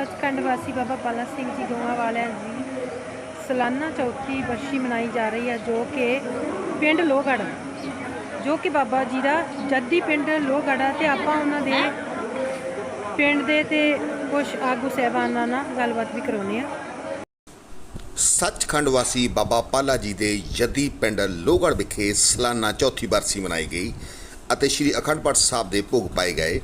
ਸੱਚਖੰਡ ਵਾਸੀ ਬਾਬਾ ਪਾਲਾ ਸਿੰਘ ਜੀ ਗੋਆ ਵਾਲਿਆਂ ਦੀ ਸਾਲਾਨਾ ਚੌਥੀ ਵਰਸ਼ੀ ਮਨਾਈ ਜਾ ਰਹੀ ਹੈ, ਜੋ ਕਿ ਪਿੰਡ ਲੋਹਗੜ੍ਹ, ਜੋ ਕਿ ਬਾਬਾ ਜੀ ਦਾ ਜੱਦੀ ਪਿੰਡ ਲੋਹਗੜ੍ਹ ਤੇ ਆਪਾਂ ਉਹਨਾਂ ਦੇ ਪਿੰਡ ਦੇ ਤੇ ਕੁਝ ਆਗੂ ਸਹਿਬਾਨਾਂ ਨਾਲ ਗੱਲਬਾਤ ਵੀ ਕਰਾਉਂਦੇ ਆ ਸੱਚਖੰਡ ਵਾਸੀ ਬਾਬਾ ਪਾਲਾ ਜੀ ਦੇ ਜੱਦੀ ਪਿੰਡ ਲੋਹਗੜ੍ਹ ਵਿਖੇ ਸਾਲਾਨਾ ਚੌਥੀ ਬਰਸੀ ਮਨਾਈ ਗਈ ਅਤੇ ਸ੍ਰੀ ਅਖੰਡ ਪਾਠ ਸਾਹਿਬ ਦੇ ਭੋਗ ਪਾਏ ਗਏ।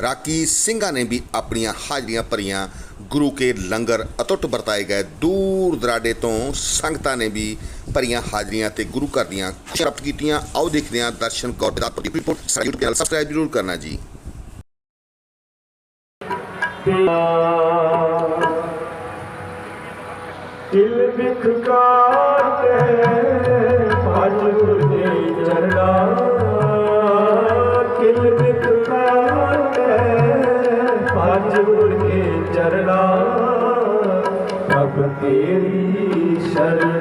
ਰਾਕੀ ਸਿੰਘਾਂ ਨੇ ਵੀ ਆਪਣੀਆਂ ਹਾਜ਼ਰੀਆਂ ਭਰੀਆਂ ਗੁਰੂ ਕੇ ਲੰਗਰ ਅਟੁੱਟ ਵਰਤਾਏ ਗਏ ਦੂਰ ਦਰਾਡੇ ਤੋਂ ਸੰਗਤਾਂ ਨੇ ਵੀ ਭਰੀਆਂ ਹਾਜ਼ਰੀਆਂ ਤੇ ਗੁਰੂ ਘਰ ਦੀਆਂ ਪ੍ਰਾਪਤ ਕੀਤੀਆਂ ਆਓ ਦੇਖਦੇ ਹਾਂ ਦਰਸ਼ਨ ਕੌਰ ਦਾ ਰਿਪੋਰਟ ਸਾਡੇ YouTube ਚੈਨਲ ਸਬਸਕ੍ਰਾਈਬ ਜ਼ਰੂਰ ਕਰਨਾ ਜੀ ਦਿਲ ਵਿਖ ਕਾਟੇ ਪ੍ਰਭ ਤੇਰੀ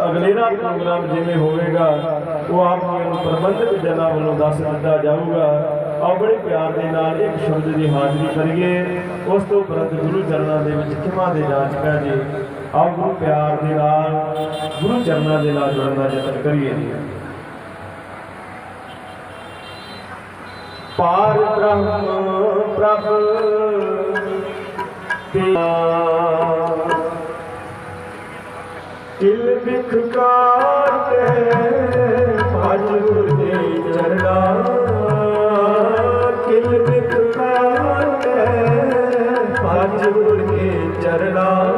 ਅਗਲੇਰਾ ਤੁਰੰਤ ਪ੍ਰੋਗਰਾਮ ਜਿਵੇਂ ਹੋਵੇਗਾ, ਉਹ ਆਪ ਜੀ ਨੂੰ ਪ੍ਰਬੰਧਕ ਜਨਾਂ ਵੱਲੋਂ ਦੱਸ ਦਿੱਤਾ ਜਾਊਗਾ। ਆਓ ਬੜੇ ਪਿਆਰ ਦੇ ਨਾਲ ਇੱਕ ਸ਼ਬਦ ਦੀ ਹਾਜ਼ਰੀ ਕਰੀਏ ਉਸ ਤੋਂ ਤੁਰੰਤ ਗੁਰੂ ਚਰਨਾਂ ਦੇ ਵਿੱਚ ਖਿਮਾ ਦੇ ਜਾਚਕਾ ਜੀ। ਆਓ ਗੁਰੂ ਪਿਆਰ ਦੇ ਨਾਲ, ਗੁਰੂ ਚਰਨਾਂ ਦੇ ਨਾਲ ਜੁੜਨ ਦਾ ਯਤਨ ਕਰੀਏ। ਜੀ ਪਾਰ ਬ੍ਰਹਮ ਪ੍ਰਭ ਪਿਆ ਵਿਖਕਾਰ ਵਿਖ ਕਾਟੇ ਭਜ ਗੁਰ ਦੇ ਚਰਣਾ ਦਿਲ ਵਿਖ ਕਾਟੇ ਭਜ ਦੇ ਚਰਣਾ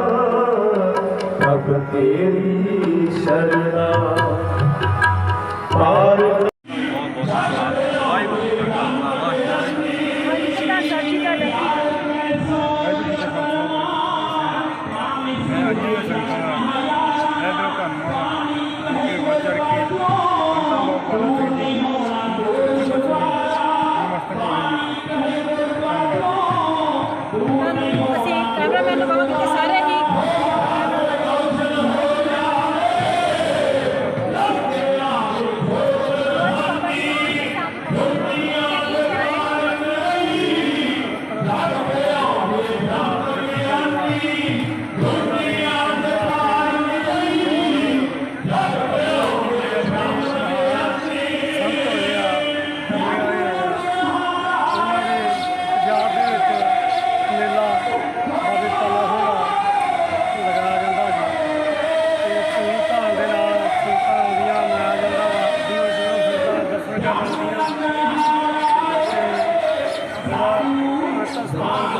ਤੇ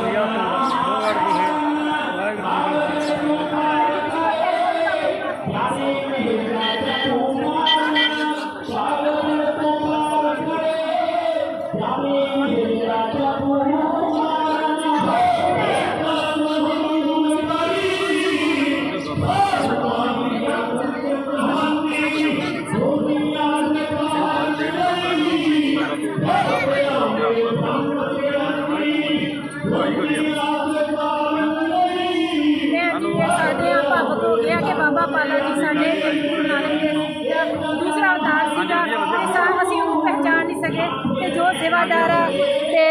ਆ ਭਾਵਕ ਹੋ ਗਿਆ ਕਿ ਬਾਬਾ ਪਾਲਾ ਜੀ ਸਾਡੇ ਗੁਰੂ ਨਾਨਕ ਦੇਵ ਦੂਸਰਾ ਅਵਤਾਰ ਸੀਗਾ। ਤੇ ਸਾ ਅਸੀਂ ਉਹਨੂੰ ਪਹਿਚਾਣ ਨਹੀਂ ਸਕੇ ਤੇ ਜੋ ਸੇਵਾਦਾਰ ਆ ਤੇ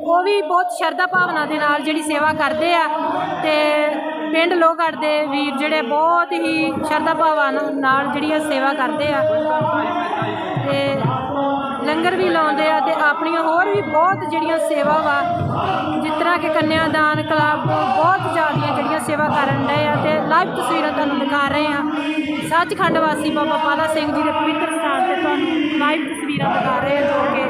ਉਹ ਵੀ ਬਹੁਤ ਸ਼ਰਧਾ ਭਾਵਨਾ ਦੇ ਨਾਲ ਜਿਹੜੀ ਸੇਵਾ ਕਰਦੇ ਆ ਤੇ ਪਿੰਡ ਲੋਹਗੜ੍ਹ ਦੇ ਵੀਰ ਜਿਹੜੇ ਬਹੁਤ ਹੀ ਸ਼ਰਧਾ ਭਾਵਨਾ ਨਾਲ ਜਿਹੜੀ ਆ ਸੇਵਾ ਕਰਦੇ ਆ। ਤੇ ਲੰਗਰ ਵੀ ਲਾਉਂਦੇ ਆ ਤੇ ਆਪਣੀਆਂ ਹੋਰ ਵੀ ਬਹੁਤ ਜਿਹੜੀਆਂ ਸੇਵਾ ਵਾ, ਜਿਸ ਤਰ੍ਹਾਂ ਕਿ ਕੰਨਿਆਦਾਨ ਕਲੱਬ, ਬਹੁਤ ਜ਼ਿਆਦੀਆਂ ਜਿਹੜੀਆਂ ਸੇਵਾ ਕਰਨ ਡਏ ਆ ਤੇ ਲਾਈਵ ਤਸਵੀਰਾਂ ਤੁਹਾਨੂੰ ਦਿਖਾ ਰਹੇ ਆ। ਸੱਚਖੰਡ ਵਾਸੀ ਬਾਬਾ ਪਾਲਾ ਸਿੰਘ ਜੀ ਦੇ ਪਵਿੱਤਰ ਸਥਾਨ ਤੇ ਤੁਹਾਨੂੰ ਲਾਈਵ ਤਸਵੀਰਾਂ ਦਿਖਾ ਰਹੇ ਆ ਜੋ ਕਿ